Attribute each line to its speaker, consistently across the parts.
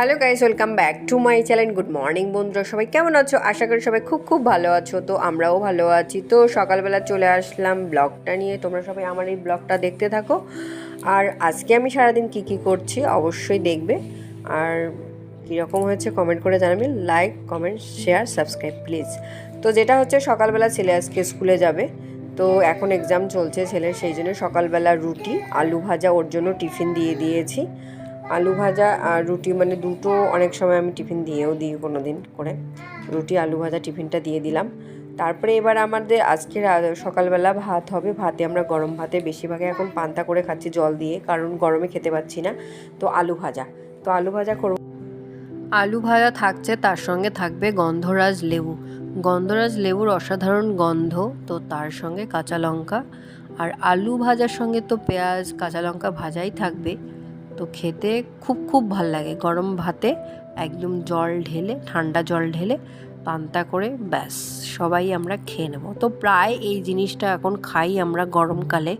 Speaker 1: Hello guys, welcome back to my channel. Good morning বন্ধুরা, সবাই কেমন আছো? আশা করি সবাই খুব খুব ভালো আছো, তো আমরাও ভালো আছি। তো সকালবেলা চলে আসলাম ব্লগটা নিয়ে। তোমরা সবাই আমার এই ব্লগটা দেখতে থাকো। আর আজকে আমি সারাদিন কি কি করছি অবশ্যই দেখবে। আর কীরকম হয়েছে কমেন্ট করে জানাবে। Like comment share subscribe please তো যেটা হচ্ছে, সকালবেলা ছেলে আজকে স্কুলে যাবে। তো এখন এক্সাম চলছে ছেলের, সেই জন্য সকালবেলা রুটি, আলু ভাজা, ওর জন্য টিফিন দিয়ে দিয়েছি। আলু ভাজা আর রুটি মানে দুটো অনেক সময় আমি টিফিন দিয়েও দিই কোনো দিন করে। রুটি, আলু ভাজা টিফিনটা দিয়ে দিলাম। তারপরে এবার আমাদের আজকে সকালবেলা ভাত হবে। ভাতে আমরা গরম ভাতে বেশিরভাগে এখন পান্তা করে খাচ্ছি জল দিয়ে, কারণ গরমে খেতে পাচ্ছি না। তো আলু ভাজা। তো আলু ভাজা করব। আলু ভাজা থাকছে, তার সঙ্গে থাকবে গন্ধরাজ লেবু। গন্ধরাজ লেবুর অসাধারণ গন্ধ, তো তার সঙ্গে কাঁচা লঙ্কা। আর আলু ভাজার সঙ্গে তো পেঁয়াজ, কাঁচা লঙ্কা ভাজাই থাকবে। তো খেতে খুব খুব ভালো লাগে। গরম ভাতে একদম জল ঢেলে, ঠান্ডা জল ঢেলে পান্তা করে ব্যাস, সবাই আমরা খেয়ে নেব। তো প্রায় এই জিনিসটা এখন খাই আমরা গরমকালে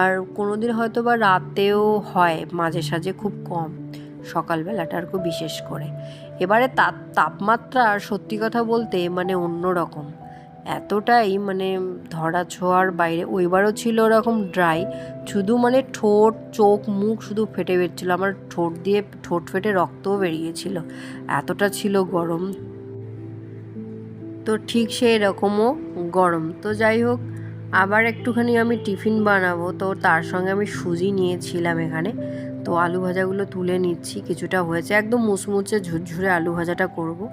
Speaker 1: আর কোনো দিন হয়তো বা রাতেও হয় মাঝে সাঝে খুব কম, সকালবেলাটা আর খুব বিশেষ করে। এবারে তাপ, তাপমাত্রা সত্যি কথা বলতে মানে অন্য রকম এতটাই মানে ধরা ছোঁয়ার বাইরে। ওইবারও ছিল ওরকম ড্রাই শুধু মানে ঠোঁট, চোখ, মুখ শুধু ফেটে বেরছিল। আমার ঠোঁট দিয়ে ঠোঁট ফেটে রক্তও বেরিয়েছিল। এতটা ছিল গরম। তো ঠিক সেই রকমও গরম। তো যাই হোক, আবার একটুখানি আমি টিফিন বানাবো। তো তার সঙ্গে আমি সুজি নিয়েছিলাম এখানে। তো আলু ভাজাগুলো তুলে নিচ্ছি, কিছুটা হয়েছে। একদম মুচমুচে ঝুরঝুরে আলু ভাজাটা করব।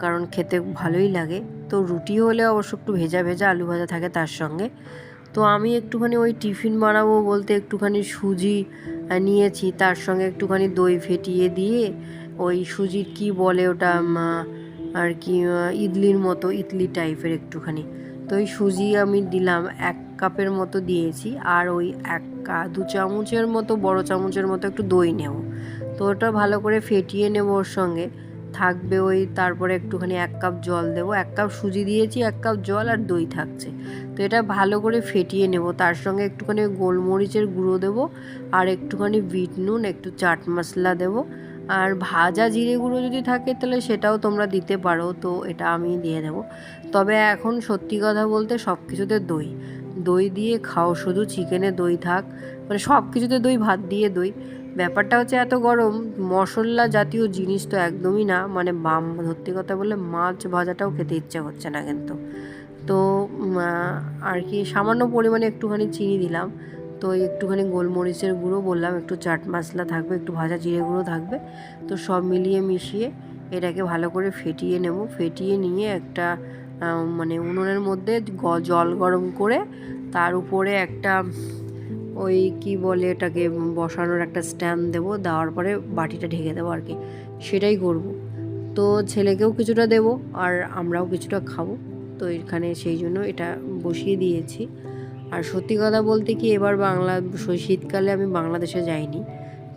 Speaker 1: কারণ খেতে ভালোই লাগে। তো রুটি হলে অবশ্য একটু ভেজা ভেজা আলু ভাজা থাকে তার সঙ্গে। তো আমি একটুখানি ওই টিফিন বানাবো বলতে একটুখানি সুজি নিয়েছি। তার সঙ্গে একটুখানি দই ফেটিয়ে দিয়ে ওই সুজির কি বলে ওটা আর কি ইডলির মতো ইডলি টাইপের একটুখানি। তো ওই সুজি আমি দিলাম এক কাপের মতো দিয়েছি আর ওই এক কা- দু চামচের মতো, বড় চামচের মতো একটু দই নেব। তো ওটা ভালো করে ফেটিয়ে নেব ওর সঙ্গে। থাকবে ওই, তারপরে একটুখানি এক কাপ জল দেবো। এক কাপ সুজি দিয়েছি, এক কাপ জল আর দই থাকছে। তো এটা ভালো করে ফেটিয়ে নেব। তার সঙ্গে একটুখানি গোলমরিচের গুঁড়ো দেবো আর একটুখানি বিট নুন, একটু চাট মশলা দেবো। আর ভাজা জিরে গুঁড়ো যদি থাকে তাহলে সেটাও তোমরা দিতে পারো। তো এটা আমি দিয়ে দেবো। তবে এখন সত্যি কথা বলতে সব কিছুতে দই। দই দিয়ে খাও, শুধু চিকেনে দই থাক। মানে সব কিছুতে দই, ভাত দিয়ে দই। ব্যাপারটা হচ্ছে এত গরম, মশলা জাতীয় জিনিস তো একদমই না মানে বাম, সত্যি কথা বলে মাছ ভাজাটাও খেতে ইচ্ছা করছে না কিন্তু। তো আর কি সামান্য পরিমাণে একটুখানি চিনি দিলাম, তো একটুখানি গোলমরিচের গুঁড়ো বললাম, একটু চাট মশলা থাকবে, একটু ভাজা জিরে গুঁড়ো থাকবে, তো সব মিলিয়ে মিশিয়ে এটাকে ভালো করে ফেটিয়ে নেব, ফেটিয়ে নিয়ে একটা মানে উনুনের মধ্যে জল গরম করে তার উপরে একটা ওই কি বলে এটাকে বসানোর একটা স্ট্যান্ড দেবো, দেওয়ার পরে বাটিটা ঢেকে দেবো আর কি। সেটাই করব। তো ছেলেকেও কিছুটা দেবো আর আমরাও কিছুটা খাব। তো এখানে সেই জন্য এটা বসিয়ে দিয়েছি। আর সত্যি কথা বলতে কি, এবার বাংলা শীতকালে আমি বাংলাদেশে যাইনি।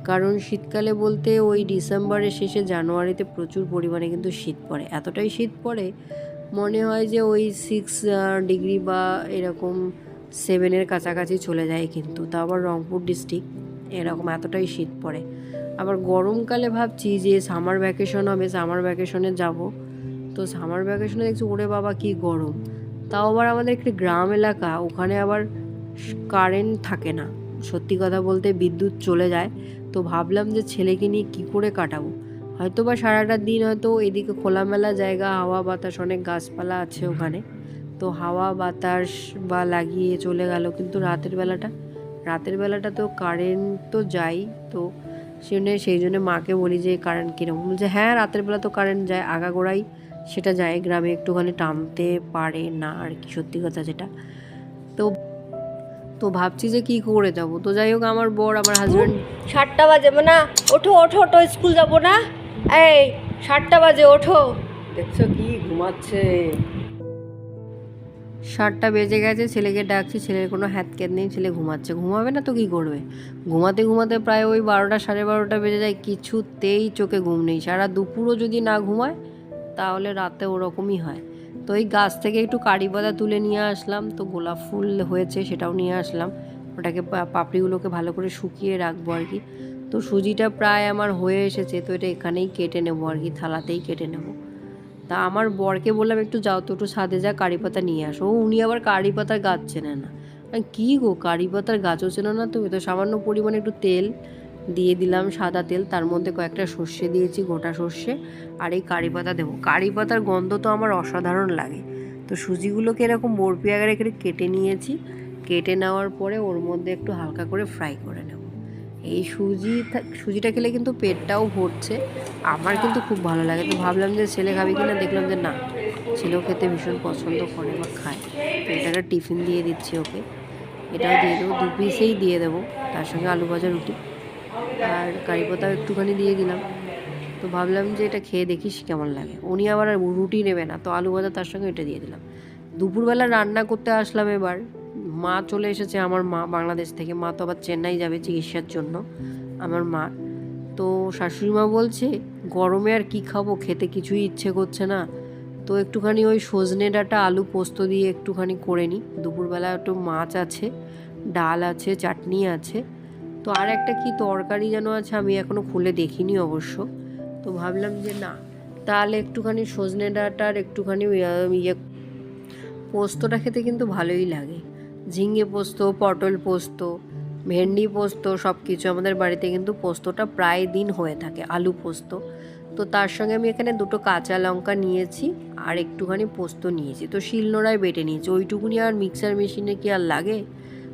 Speaker 1: কারণ শীতকালে বলতে ওই ডিসেম্বরের শেষে জানুয়ারিতে প্রচুর পরিমাণে কিন্তু শীত পড়ে। এতটাই শীত পড়ে, মনে হয় যে ওই সিক্স ডিগ্রি বা এরকম সেভেনের কাছাকাছি চলে যায় কিন্তু, তা আবার রংপুর ডিস্ট্রিক্ট এরকম এতটাই শীত পড়ে। আবার গরমকালে ভাবছি যে সামার ভ্যাকেশন হবে সামার ভ্যাকেশনে যাব। তো সামার ভ্যাকেশনে দেখছি, ওরে বাবা, কি গরম। তাও আবার আমাদের একটি গ্রাম এলাকা, ওখানে আবার কারেন্ট থাকে না। সত্যি কথা বলতে বিদ্যুৎ চলে যায়। তো ভাবলাম যে ছেলেকে নিয়ে কী করে কাটাবো? হয়তো বা সারাটা দিন হয়তো এদিকে খোলামেলা জায়গা, হাওয়া বাতাস, অনেক গাছপালা আছে ওখানে। তো হাওয়া বাতাস বা লাগিয়ে চলে গেল। কিন্তু রাতের বেলাটা রাতের বেলাটা তো কারেন্ট তো যাই তো সেজন্য সেই জন্য মাকে বলি যে কারেন্ট কীরকম? বলছে হ্যাঁ রাতের বেলা তো কারেন্ট যায় আগাগোড়াই সেটা যায় গ্রামে একটুখানি টানতে পারে না আর কি সত্যি কথা যেটা। তো তো ভাবছি যে কি করে যাব? তো যাই হোক আমার বর আমার হাজব্যান্ড
Speaker 2: সাতটা বাজে না ওঠো ওঠো ওঠো স্কুল যাব না? এই সাতটা বাজে ওঠো।
Speaker 1: দেখছ কি ঘুমাচ্ছে? সাতটা বেজে গেছে, ছেলেকে ডাকছি, ছেলের কোনো হ্যাতক্যাত নেই, ছেলে ঘুমাচ্ছে। ঘুমাবে না তো কি করবে? ঘুমাতে ঘুমাতে প্রায় ওই বারোটা, সাড়ে বারোটা বেজে যায়, কিছুতেই চোখে ঘুম নেই। সারা দুপুরও যদি না ঘুমায়, তাহলে রাতে ওরকমই হয়। তো ওই গাছ থেকে একটু কারি পাতা তুলে নিয়ে আসলাম, তো গোলাপ ফুল হয়েছে সেটাও নিয়ে আসলাম। ওটাকে পাপড়িগুলোকে ভালো করে শুকিয়ে রাখব আর কি। তো সুজিটা প্রায় আমার হয়ে এসেছে, তো এটা এখানেই কেটে নেব আর কি, থালাতেই কেটে নেব। তা আমার বরকে বললাম, একটু যাও তো, একটু সাদে যা, কারি পাতা নিয়ে আসো। ও উনি আবার কারি পাতার গাছ চেনে না। কি গো, কারি পাতার গাছও চেনো না তুমি? তো সামান্য পরিমাণে একটু তেল দিয়ে দিলাম, সাদা তেল। তার মধ্যে কয়েকটা সর্ষে দিয়েছি, গোটা সর্ষে, আর এই কারি পাতা দেবো। কারি পাতার গন্ধ তো আমার অসাধারণ লাগে। তো সুজিগুলোকে এরকম বরফি আকারে করে কেটে নিয়েছি। কেটে নেওয়ার পরে ওর মধ্যে একটু হালকা করে ফ্রাই করে নেব। এই সুজি সুজিটা খেলে কিন্তু পেটটাও ভরছে। আমার কিন্তু খুব ভালো লাগে। তো ভাবলাম যে ছেলে খাবে কিনা, দেখলাম যে না, ছেলেও খেতে ভীষণ পছন্দ করে বা খায়। তো এটা একটা টিফিন দিয়ে দিচ্ছি ওকে। এটাও দিয়ে দেবো, দু পিসেই দিয়ে দেবো, তার সঙ্গে আলু ভাজা রুটি। আর কারি পাতাও একটুখানি দিয়ে দিলাম। তো ভাবলাম যে এটা খেয়ে দেখিস কেমন লাগে। উনি আবার রুটি নেবে না, তো আলু ভাজা তার সঙ্গে এটা দিয়ে দিলাম। দুপুরবেলা রান্না করতে আসলাম এবার। মা চলে এসেছে আমার মা, বাংলাদেশ থেকে। মা তো আবার চেন্নাই যাবে চিকিৎসার জন্য, আমার মা। তো শাশুড়ি মা বলছে, গরমে আর কি খাব? খেতে কিছুই ইচ্ছে করছে না। তো একটুখানি ওই সজনে ডাঁটা, আলু পোস্ত দিয়ে একটুখানি করে নিই। দুপুরবেলা একটু মাছ আছে, ডাল আছে, চাটনি আছে। তো আর একটা কি তরকারি যেন আছে আমি এখনও খুলে দেখিনি অবশ্য। তো ভাবলাম যে না, তাহলে একটুখানি সজনে ডাঁটার একটুখানি ইয়ে পোস্তটা খেতে কিন্তু ভালোই লাগে। ঝিঙে পোস্ত, পটল পোস্ত, ভেন্ডি পোস্ত সব কিছু আমাদের বাড়িতে কিন্তু পোস্তটা প্রায় দিন হয়ে থাকে, আলু পোস্ত। তো তার সঙ্গে আমি এখানে দুটো কাঁচা লঙ্কা নিয়েছি আর একটুখানি পোস্ত নিয়েছি। তো শিলনোড়ায় বেটে নিয়েছি। ওইটুকুনি আর মিক্সার মেশিনে কি আর লাগে?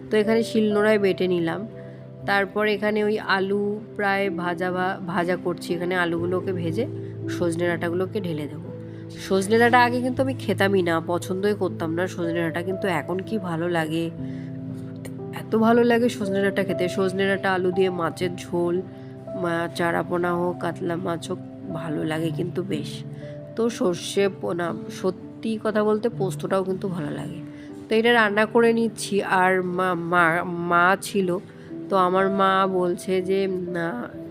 Speaker 1: তো এখানে শিলনোড়ায় বেটে নিলাম। তারপর এখানে ওই আলু প্রায় ভাজা ভাজা করছি এখানে আলুগুলোকে ভেজে, সজনে ডাঁটাগুলোকে ঢেলে দেবো। সজনে ডাঁটা আগে কিন্তু আমি খেতামই না, পছন্দই করতাম না। সজনে ডাঁটা কিন্তু এখন কি ভালো লাগে? এত ভালো লাগে সজনে ডাঁটা খেতে। সজনে ডাঁটা আলু দিয়ে মাছের ঝোল, মা- চারাপোনা হোক, কাতলা মাছ হোক, ভালো লাগে কিন্তু বেশ। তো সর্ষে পোনা, সত্যি কথা বলতে পোস্তটাও কিন্তু ভালো লাগে। তো এটা রান্না করে নিচ্ছি। আর মা, মা- মা ছিল, তো আমার মা বলছে যে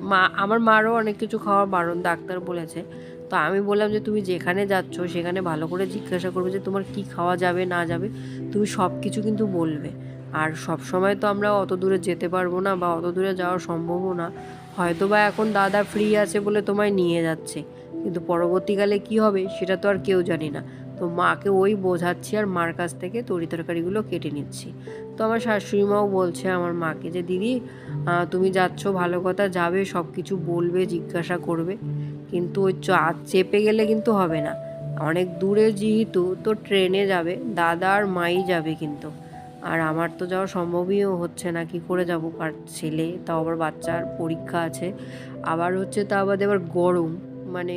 Speaker 1: মা, আমার মারও অনেক কিছু খাওয়ার বারণ, ডাক্তার বলেছে। তো আমি বললাম যে, তুমি যেখানে যাচ্ছ, সেখানে ভালো করে জিজ্ঞাসা করবে যে, তোমার কি খাওয়া যাবে, না যাবে। তুমি সব কিছু কিন্তু বলবে। আর সব সময় তো আমরা অত দূরে যেতে পারব না বা অত দূরে যাওয়া সম্ভবও না। হয়তো বা এখন দাদা ফ্রি আছে বলে তোমায় নিয়ে যাচ্ছে। কিন্তু পরবর্তীকালে কি হবে, সেটা তো আর কেউ জানি না। তো মাকে ওই বোঝাচ্ছি আর মার কাছ থেকে তরি তরকারিগুলো কেটে নিচ্ছি। তো আমার শাশুড়ি মাও বলছে আমার মাকে যে, দিদি তুমি যাচ্ছ, ভালো কথা, যাবে সব কিছু বলবে, জিজ্ঞাসা করবে। কিন্তু ওই চেপে গেলে কিন্তু হবে না। অনেক দূরে যেহেতু, তো ট্রেনে যাবে, দাদা আর মাই যাবে কিন্তু। আর আমার তো যাওয়া সম্ভবই হচ্ছে না, কি করে যাব? কার ছেলে, তাও আবার বাচ্চার পরীক্ষা আছে। আবার হচ্ছে তা আবার গরম মানে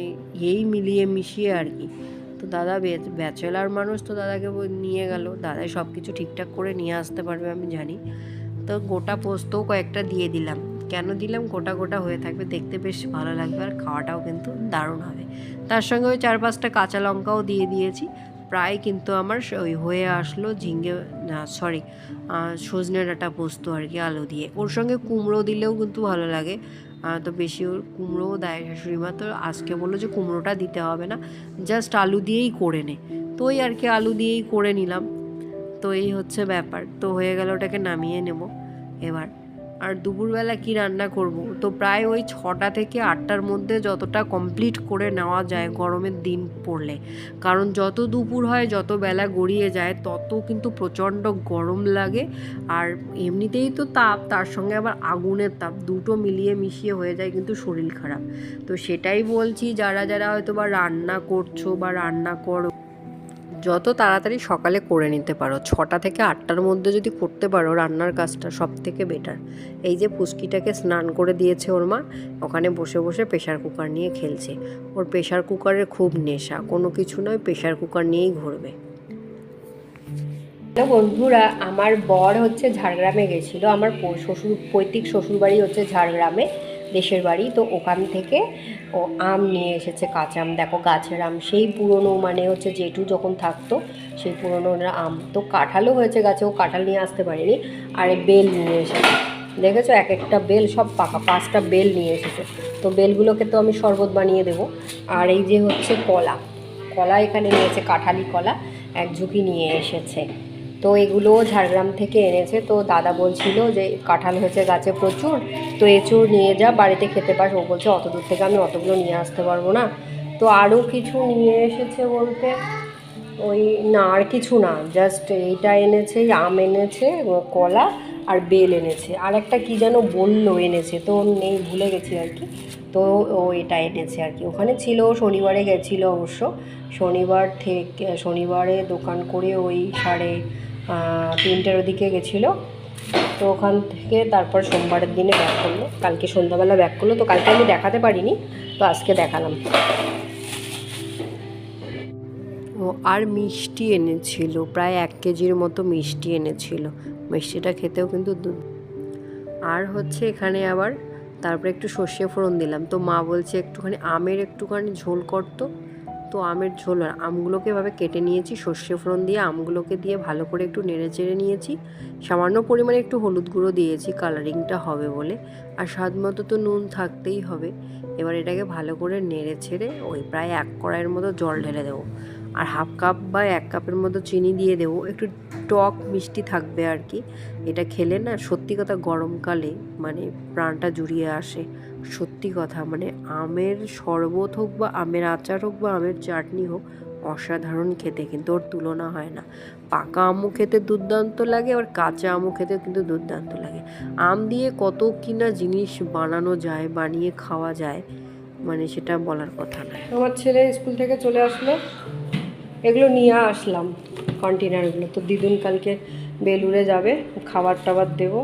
Speaker 1: এই মিলিয়ে মিশিয়ে আর কি। তো দাদা ব্যাচেলার মানুষ তো দাদাকে নিয়ে গেল। দাদাই সব কিছু ঠিকঠাক করে নিয়ে আসতে পারবে, আমি জানি। তো গোটা পোস্তও কয়েকটা দিয়ে দিলাম। কেন দিলাম? গোটা গোটা হয়ে থাকবে, দেখতে বেশ ভালো লাগবে আর খাওয়াটাও কিন্তু দারুণ হবে। তার সঙ্গে ওই চার পাঁচটা কাঁচা লঙ্কাও দিয়ে দিয়েছি। প্রায় কিন্তু আমার ওই হয়ে আসলো ঝিঙ্গে সরি সজনে ডাঁটা পোস্ত আর কি, আলু দিয়ে। ওর সঙ্গে কুমড়ো দিলেও কিন্তু ভালো লাগে। তো বেশি ওর কুমড়োও দেয় শাশুড়ি মা, তো আজকে বলল যে কুমড়োটা দিতে হবে না জাস্ট আলু দিয়েই করে নে। তো ওই আর কি আলু দিয়েই করে নিলাম। তো এই হচ্ছে ব্যাপার। তো হয়ে গেল ওটাকে নামিয়ে নেব এবার। আর দুপুরবেলা কি রান্না করব? তো প্রায় ওই ছটা থেকে আটটার মধ্যে যতটা কমপ্লিট করে নেওয়া যায় গরমের দিন পড়লে। কারণ যত দুপুর হয়, যত বেলা গড়িয়ে যায়, তত কিন্তু প্রচণ্ড গরম লাগে। আর এমনিতেই তো তাপ, তার সঙ্গে আবার আগুনের তাপ, দুটো মিলিয়ে মিশিয়ে হয়ে যায় কিন্তু শরীর খারাপ। তো সেটাই বলছি, যারা যারা হয়তো বা রান্না করছ বা রান্না করো যত তাড়াতাড়ি সকালে করে নিতে পারো। ছটা থেকে আটটার মধ্যে যদি করতে পারো রান্নার কাজটা সব থেকে বেটার এই যে পুচকিটাকে স্নান করে দিয়েছে ওর মা, ওখানে বসে বসে প্রেশার কুকার নিয়ে খেলছে। ওর প্রেশার কুকারের খুব নেশা, কোনো কিছু নয় প্রেশার কুকার নিয়েই ঘুরবে।
Speaker 2: হ্যালো বন্ধুরা, আমার বর হচ্ছে ঝাড়গ্রামে গেছিল, আমার শ্বশুর, পৈতৃক শ্বশুরবাড়ি হচ্ছে ঝাড়গ্রামে। দেশের বাড়ি, তো ওখান থেকে ও আম নিয়ে এসেছে, কাঁচা আম। দেখো, গাছের আম, সেই পুরনো মানে হচ্ছে জেঠু যখন থাকতো, সেই পুরনো আম। তো কাঁঠালও হয়েছে গাছে, ও কাঁঠাল নিয়ে আসতে পারেনি, আর বেল নিয়ে এসেছে। দেখেছ, এক একটা বেল সব পাকা, পাঁচটা বেল নিয়ে এসেছে। তো বেলগুলোকে তো আমি শরবত বানিয়ে দেবো। আর এই যে হচ্ছে কলা কলা এখানে নিয়েছে কাঁঠালি কলা, এক ঝুঁকি নিয়ে এসেছে। তো এগুলো ঝাড়গ্রাম থেকে এনেছে। তো দাদা বলছিল যে, কাঁঠাল হয়েছে গাছে প্রচুর, তো এঁচুড় নিয়ে যা, বাড়িতে খেতে পাস। ও বলছে, অত দূর থেকে আমি অতগুলো নিয়ে আসতে পারব না। তো আরও কিছু নিয়ে এসেছে বলতে, ওই না, আর কিছু না, জাস্ট এইটা এনেছে আম এনেছে কলা আর বেল এনেছে। আর একটা কী যেন বলল এনেছে, তো নেই, ভুলে গেছি আর কি। তো ও এটা এনেছে আর কি। ওখানে ছিল, শনিবারে গেছিল অবশ্য। শনিবার থেকে, শনিবারে দোকান করে ওই সাড়ে তিনটের ওদিকে গেছিল। তো ওখান থেকে তারপর সোমবারের দিনে ব্যাক করল। কালকে সন্ধ্যাবেলা ব্যাক করল। তো কালকে আমি দেখাতে পারিনি, তো আজকে দেখালাম।
Speaker 1: ও, আর মিষ্টি এনেছিল, প্রায় এক কেজির মতো মিষ্টি এনেছিল। মিষ্টিটা খেতেও কিন্তু আর হচ্ছে এখানে আবার তারপরে একটু সর্ষে ফোড়ন দিলাম। তো মা বলছে একটুখানি আমের একটুখানি ঝোল করতো তো আমের ঝোল আর আমগুলোকে এভাবে কেটে নিয়েছি। সর্ষে ফোড়ন দিয়ে আমগুলোকে দিয়ে ভালো করে একটু নেড়ে চেড়ে নিয়েছি। সামান্য পরিমাণে একটু হলুদ গুঁড়ো দিয়েছি কালারিংটা হবে বলে। আর স্বাদ মতো তো নুন থাকতেই হবে। এবার এটাকে ভালো করে নেড়ে ছেড়ে ওই প্রায় এক কড়াইয়ের মতো জল ঢেলে দেবো। আর হাফ কাপ বা এক কাপের মতো চিনি দিয়ে দেবো। একটু টক মিষ্টি থাকবে আর কি। এটা খেলে না সত্যি কথা গরমকালে মানে প্রাণটা জুড়িয়ে আসে। সত্যি কথা মানে আমের শরবত হোক বা আমের আচার হোক বা আমের চাটনি হোক, অসাধারণ খেতে কিন্তু ওর তুলনা হয় না। পাকা আমও খেতে দুর্দান্ত লাগে আর কাঁচা আমও খেতে কিন্তু দুর্দান্ত লাগে। আম দিয়ে কত কিনা জিনিস বানানো যায়, বানিয়ে খাওয়া যায় মানে সেটা বলার কথা নয়।
Speaker 2: আমার ছেলে স্কুল থেকে চলে আসলো, এগুলো নিয়ে আসলাম। কন্টেনারগুলো তো দিদুন কালকে বেলুড়ে যাবে খাবার টাবার দেবো।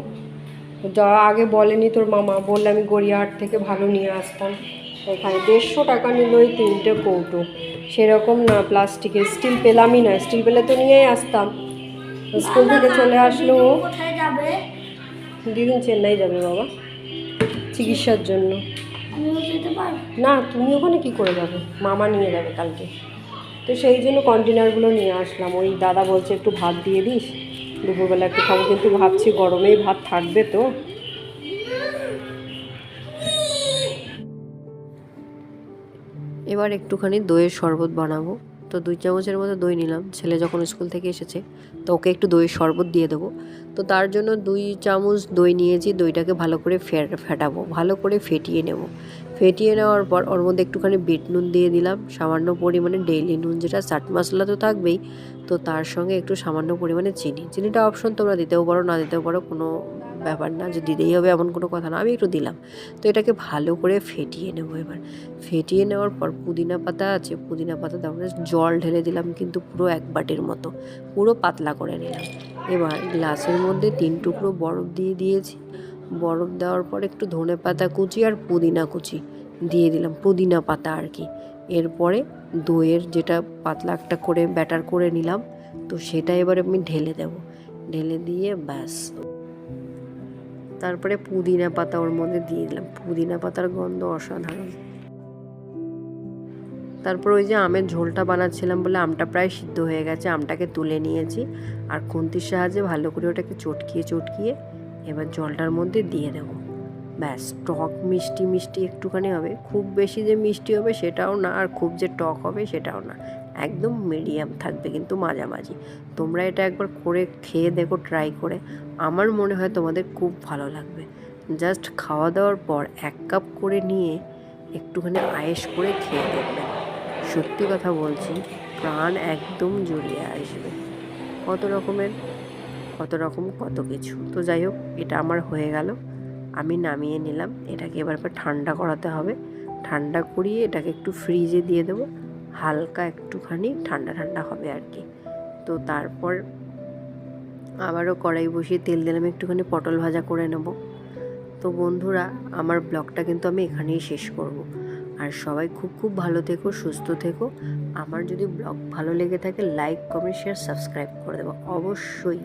Speaker 2: যা আগে বলেনি তোর মামা বললে আমি গড়িয়াহাট থেকে ভালো নিয়ে আসতাম। ওখানে দেড়শো টাকা নিল ওই তিনটে কৌটো। সেরকম না প্লাস্টিকের স্টিল পেলামই না স্টিল পেলে তো নিয়েই আসতাম। স্কুল থেকে চলে আসলো দিদুন চেন্নাই যাবে বাবা চিকিৎসার জন্য। না তুমি ওখানে কি করে যাবে? মামা নিয়ে যাবে কালকে। তো সেই জন্য কন্টেনারগুলো নিয়ে আসলাম। ওই দাদা বলছে, একটু ভাত দিয়ে দিস। দুপুরবেলা একটু খাব। কিন্তু ভাবছি গরমেই ভাত থাকবে তো।
Speaker 1: এবার একটুখানি দইয়ের শরবত বানাবো। তো দুই চামচের মতো দই নিলাম। ছেলে যখন স্কুল থেকে এসেছে, তো ওকে একটু দইয়ের শরবত দিয়ে দেবো। তো তার জন্য দুই চামচ দই নিয়েছি। দইটাকে ভালো করে ফেটাবো। ভালো করে ফেটিয়ে নেব। ফেটিয়ে নেওয়ার পর ওর মধ্যে একটুখানি বিট নুন দিয়ে দিলাম। সামান্য পরিমাণে ডেইলি নুন, যেটা চাট মশলা তো থাকবেই। তো তার সঙ্গে একটু সামান্য পরিমাণে চিনি। চিনিটা অপশন তোমরা দিতেও পারো, না দিতেও পারো, কোনো ব্যাপার না। যে দিতেই হবে এমন কোনো কথা না, আমি একটু দিলাম। তো এটাকে ভালো করে ফেটিয়ে নেব এবার। ফেটিয়ে নেওয়ার পর পুদিনা পাতা আছে, পুদিনা পাতা তারপরে জল ঢেলে দিলাম, কিন্তু পুরো এক বাটির মতো। পুরো পাতলা করে নিলাম। এবার গ্লাসের মধ্যে তিন টুকরো বরফ দিয়ে দিয়েছি। বরফ দেওয়ার পর একটু ধনে পাতা কুচি আর পুদিনা কুচি দিয়ে দিলাম, পুদিনা পাতা আর কি। এরপরে দইয়ের যেটা পাতলা একটা করে ব্যাটার করে নিলাম, তো সেটা এবার আমি ঢেলে দেব। ঢেলে দিয়ে ব্যাস। তারপরে পুদিনা পাতা ওর মধ্যে দিয়ে দিলাম। পুদিনা পাতার গন্ধ অসাধারণ। তারপর ওই যে আমের ঝোলটা বানাচ্ছিলাম বলে আমটা প্রায় সিদ্ধ হয়ে গেছে, আমটাকে তুলে নিয়েছি। আর খুন্তির সাহায্যে ভালো করে ওটাকে চটকিয়ে চটকিয়ে এবার জলটার মধ্যে দিয়ে দেবো। ব্যাস, টক মিষ্টি মিষ্টি একটুখানি হবে। খুব বেশি যে মিষ্টি হবে সেটাও না, আর খুব যে টক হবে সেটাও না। একদম মিডিয়াম থাকবে কিন্তু মাঝামাঝি। তোমরা এটা একবার করে খেয়ে দেখো, ট্রাই করে। আমার মনে হয় তোমাদের খুব ভালো লাগবে। জাস্ট খাওয়া দাওয়ার পর এক কাপ করে নিয়ে একটুখানি আয়েস করে খেয়ে দেখবে। সত্যি কথা বলছি, প্রাণ একদম জড়িয়ে আসবে। কত রকমের কত রকম, কত কিছু। তো যাই হোক, এটা আমার হয়ে গেল। আমি নামিয়ে নিলাম। এটাকে এবার ঠান্ডা করাতে হবে। ঠান্ডা করিয়ে এটাকে একটু ফ্রিজে দিয়ে দেবো। হালকা একটুখানি ঠান্ডা ঠান্ডা হবে আর কি। তো তারপর আবারও কড়াই বসিয়ে তেল দিলাম। একটুখানি পটল ভাজা করে নেব। তো বন্ধুরা, আমার ব্লগটা কিন্তু আমি এখানেই শেষ করব। আর সবাই খুব খুব ভালো থেকো, সুস্থ থেকো। আমার যদি ব্লগ ভালো লেগে থাকে, লাইক, কমেন্ট, শেয়ার, সাবস্ক্রাইব করে দেবো অবশ্যই।